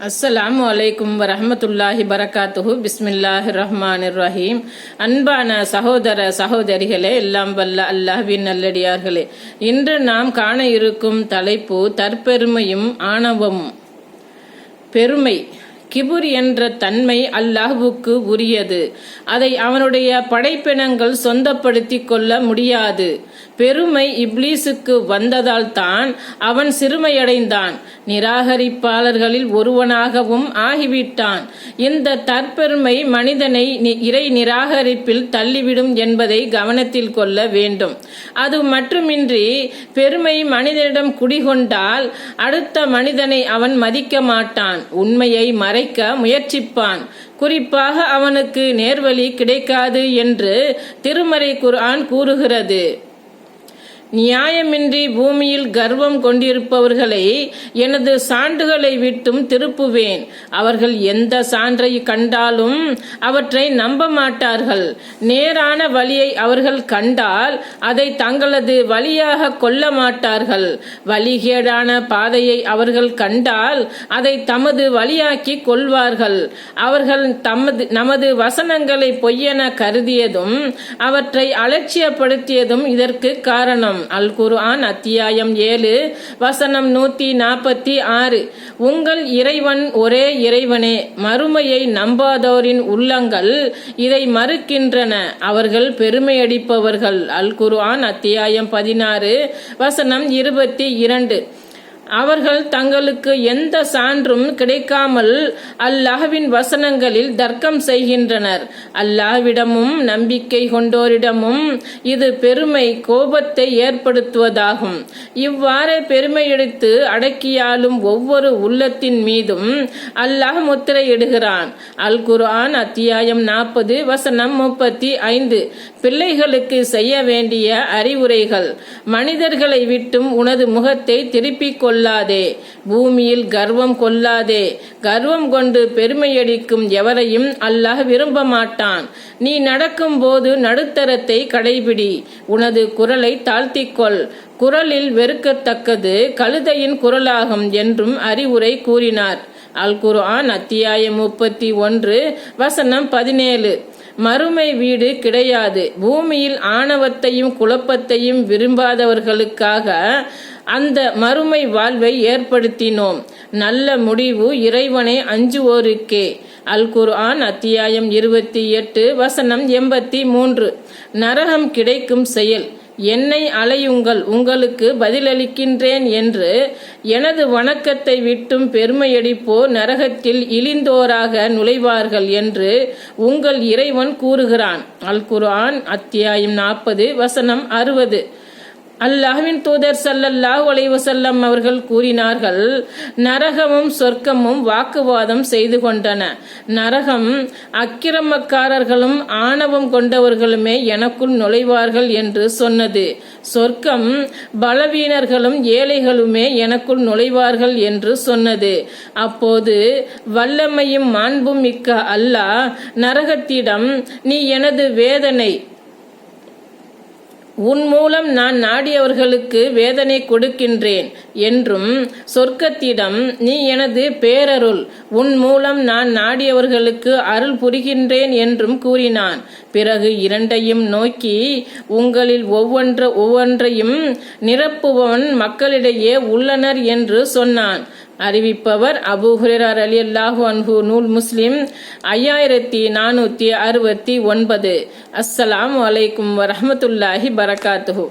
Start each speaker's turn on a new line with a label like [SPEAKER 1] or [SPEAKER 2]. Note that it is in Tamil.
[SPEAKER 1] அஸ்ஸலாமு வலைக்கும் வரமத்துல்லாஹி பரகாத்துஹு. பிஸ்மில்லாஹி ரஹ்மான் ரஹீம். அன்பான சகோதர சகோதரிகளே எல்லாம் வல்ல அல்லாஹ்வின் நல்லடியார்களே. இன்று நாம் காண இருக்கும் தலைப்பு தற்பெருமையும் ஆணவமும். பெருமை. கிபுர் என்ற தன்மை அல்லாஹ்வுக்கு உரியது. அதை அவனுடைய படைப்பினங்கள் சொந்தப்படுத்திக் கொள்ள முடியாது. பெருமை இப்லீஸுக்கு வந்ததால் தான் அவன் சிறுமையடைந்தான். நிராகரிப்பாளர்களில் ஒருவனாகவும் ஆகிவிட்டான். இந்த தற்பெருமை மனிதனை நி- இறை நிராகரிப்பில் தள்ளிவிடும் என்பதை கவனத்தில் கொள்ள வேண்டும். அது மட்டுமின்றி பெருமை மனிதனிடம் குடிகொண்டால் அடுத்த மனிதனை அவன் மதிக்க மாட்டான். உண்மையை மறைக்க முயற்சிப்பான். குறிப்பாக அவனுக்கு நேர்வழி கிடைக்காது என்று திருமறை குர்ஆன் கூறுகிறது. நியாயமின்றி பூமியில் கர்வம் கொண்டிருப்பவர்களை எனது சான்றுகளை விட்டும் திருப்புவேன். அவர்கள் எந்த சான்றை கண்டாலும் அவற்றை நம்ப மாட்டார்கள். நேரான வழியை அவர்கள் கண்டால் அதை தங்களது வழியாக கொள்ள மாட்டார்கள். வழிகேடான பாதையை அவர்கள் கண்டால் அதை தமது வழியாக்கி கொள்வார்கள். அவர்கள் தமது நமது வசனங்களை பொய்யென கருதியதும் அவற்றை அலட்சியப்படுத்தியதும் இதற்கு காரணம். அல் குர்ஆன் அத்தியாயம் ஏழு வசனம் நூத்தி நாற்பத்தி ஆறு. உங்கள் இறைவன் ஒரே இறைவனே மறுமையை நம்பாதோரின் உள்ளங்கள் இதை மறுக்கின்றன. அவர்கள் பெருமையடிப்பவர்கள். அல் குர்ஆன் அத்தியாயம் பதினாறு வசனம் இருபத்தி இரண்டு. அவர்கள் தங்களுக்கு எந்த சான்றும் கிடைக்காமல் அல்லாஹ்வின் வசனங்களில் தர்க்கம் செய்கின்றனர். அல்லாஹ்விடமும் நம்பிக்கை கொண்டோரிடமும் இது பெருமை கோபத்தை ஏற்படுத்துவதாகும். இவ்வாறு பெருமையெடுத்து அடக்கியாலும் ஒவ்வொரு உள்ளத்தின் மீதும் அல்லாஹ் முத்திரையிடுகிறான். அல் குர்ஆன் அத்தியாயம் நாற்பது வசனம் முப்பத்தி ஐந்து. பிள்ளைகளுக்கு செய்ய வேண்டிய அறிவுரைகள். மனிதர்களை விட்டும் உனது முகத்தை திருப்பிக் கொள்ளாதே. பூமியில் கர்வம் கொள்ளாதே. கர்வம் கொண்டு பெருமையடிக்கும் எவரையும் அல்லாஹ் விரும்ப மாட்டான் நீ நடக்கும் போது நடுத்தரத்தை கடைபிடி. உனது குரலை தாழ்த்திக்கொள். குரலில் வெறுக்கத்தக்கது கழுதையின் குரலாகும் என்றும் அறிவுரை கூறினார். அல் குர்ஆன் அத்தியாயம் முப்பத்தி ஒன்று வசனம் பதினேழு. மறுமை வீடு கிடையாது. பூமியில் ஆணவத்தையும் குழப்பத்தையும் விரும்பாதவர்களுக்காக அந்த மறுமை வாழ்வை ஏற்படுத்தினோம். நல்ல முடிவு இறைவனை அஞ்சுவோருக்கே. அல் குர்ஆன் அத்தியாயம் இருபத்தி எட்டு வசனம் எண்பத்தி மூன்று. நரகம் கிடைக்கும் செயல். என்னை அலையுங்கள் உங்களுக்கு பதிலளிக்கின்றேன் என்று எனது வணக்கத்தை விட்டும் பெருமையடிப்போ நரகத்தில் இழிந்தோராக நுழைவார்கள் என்று உங்கள் இறைவன் கூறுகிறான். அல் குர்ஆன் அத்தியாயம் நாற்பது வசனம் அறுபது. அல்லாஹ்வின் தூதர் சல்லல்லாஹ் ஒலைவசல்லம் அவர்கள் கூறினார்கள் நரகமும் சொர்க்கமும் வாக்குவாதம் செய்து கொண்டன. நரகம் அக்கிரமக்காரர்களும் ஆணவம் கொண்டவர்களுமே எனக்குள் நுழைவார்கள் என்று சொன்னது. சொர்க்கம் பலவீனர்களும் ஏழைகளுமே எனக்குள் நுழைவார்கள் என்று சொன்னது. அப்போது வல்லமையும் மாண்பும் மிக்க அல்லாஹ் நரகத்திடம் நீ எனது வேதனை உன் மூலம் நான் நாடியவர்களுக்கு வேதனை கொடுக்கின்றேன் என்றும் சொர்க்கத்திடம் நீ எனது பேரருள் உன் மூலம் நான் நாடியவர்களுக்கு அருள் புரிகின்றேன் என்றும் கூறினான். பிறகு இரண்டையும் நோக்கி உங்களில் ஒவ்வொன்ற ஒவ்வொன்றையும் நிரப்புபவன் மக்களிடையே உள்ளனர் என்று சொன்னான். அறிவிப்பவர் அபு ஹுரேரார் அலி அல்லாஹு அன்ஹு நூல் முஸ்லிம் ஐயாயிரத்தி நானூற்றி அறுபத்தி ஒன்பது. அஸ்ஸலாம் அலைக்கும் வரமத்துல்லாஹி பரகாத்துஹூ.